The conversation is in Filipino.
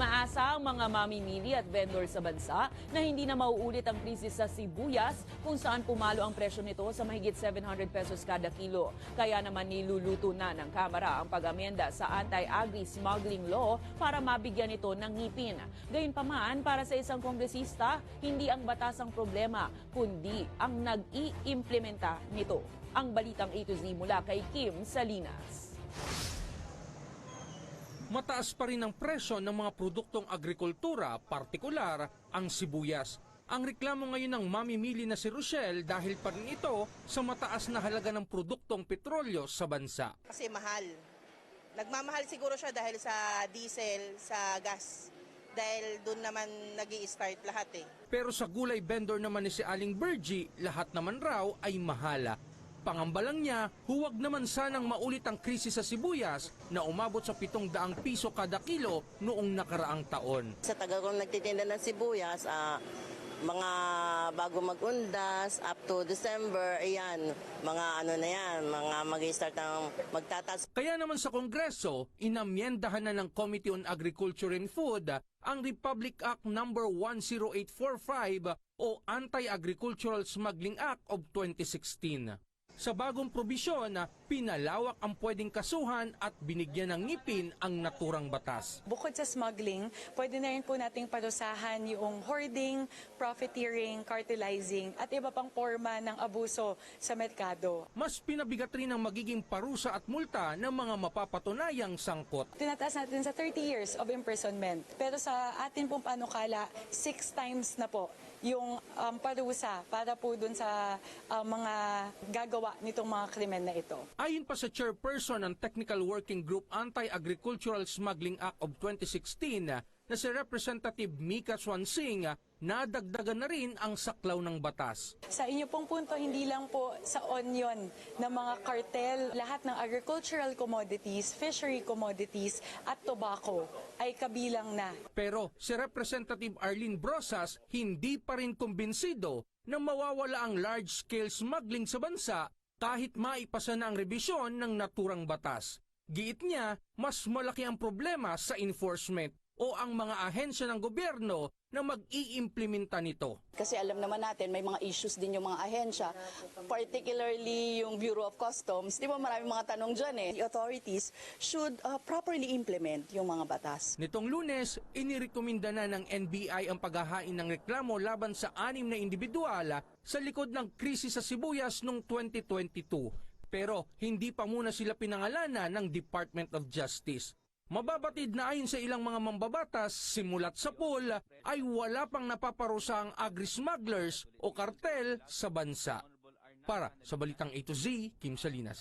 Umaasa ang mga mamimili at vendor sa bansa na hindi na mauulit ang krisis sa sibuyas kung saan pumalo ang presyo nito sa mahigit 700 pesos kada kilo. Kaya naman niluluto na ng Kamara ang pag-amenda sa Anti-Agri Smuggling Law para mabigyan ito ng ngipin. Gayunpaman, para sa isang kongresista, hindi ang batas ang problema, kundi ang nag-i-implementa nito. Ang balitang A to Z mula kay Kim Salinas. Mataas pa rin ang presyo ng mga produktong agrikultura, partikular ang sibuyas. Ang reklamo ngayon ng mamimili na si Rochelle dahil pa rin ito sa mataas na halaga ng produktong petrolyo sa bansa. kasi mahal. Nagmamahal siguro siya dahil sa diesel, sa gas. Dahil doon naman nag start lahat eh. Pero sa gulay vendor naman ni si Aling Bergie, lahat naman raw ay mahala. Pangamba lang niya, huwag naman sanang maulit ang krisis sa sibuyas na umabot sa 700 piso kada kilo noong nakaraang taon. Sa tagal kong nagtitinda ng sibuyas, ah, mga bago magundas, up to December, ayan, mga ano na yan, mga mag-start ng magtatas. Kaya naman sa Kongreso, inamyendahan na ng Committee on Agriculture and Food ang Republic Act No. 10845 o Anti-Agricultural Smuggling Act of 2016. Sa bagong probisyon, pinalawak ang pwedeng kasuhan at binigyan ng ngipin ang naturang batas. Bukod sa smuggling, pwede na rin po nating parusahan yung hoarding, profiteering, cartelizing at iba pang forma ng abuso sa merkado. Mas pinabigat rin ang magiging parusa at multa ng mga mapapatunayang sangkot. Tinataas natin sa 30 years of imprisonment. Pero sa atin pong panukala, six times na po yung um, parusa para po dun sa um, mga gagawa nitong mga krimen na ito. Ayon pa sa chairperson ng Technical Working Group Anti-Agricultural Smuggling Act of 2016 na si Representative Mika Swansing, nadagdagan na rin ang saklaw ng batas. Sa inyo pong punto, hindi lang po sa onion ng mga cartel, lahat ng agricultural commodities, fishery commodities at tobacco ay kabilang na. Pero si Representative Arlene Brosas hindi pa rin kumbinsido na mawawala ang large-scale smuggling sa bansa kahit maipasa na ang rebisyon ng naturang batas. Giit niya, mas malaki ang problema sa enforcement o ang mga ahensya ng gobyerno na mag-iimplementa nito. Kasi alam naman natin, may mga issues din yung mga ahensya, particularly yung Bureau of Customs. Di ba maraming mga tanong dyan eh. The authorities should uh, properly implement yung mga batas. Nitong lunes, inirekomenda na ng NBI ang paghahain ng reklamo laban sa anim na individual sa likod ng krisis sa sibuyas noong 2022. Pero hindi pa muna sila pinangalanan ng Department of Justice. Mababatid na ayon sa ilang mga mambabatas, simulat sa pool ay wala pang napaparusa ang agri-smugglers o kartel sa bansa. Para sa Balitang A to Z, Kim Salinas.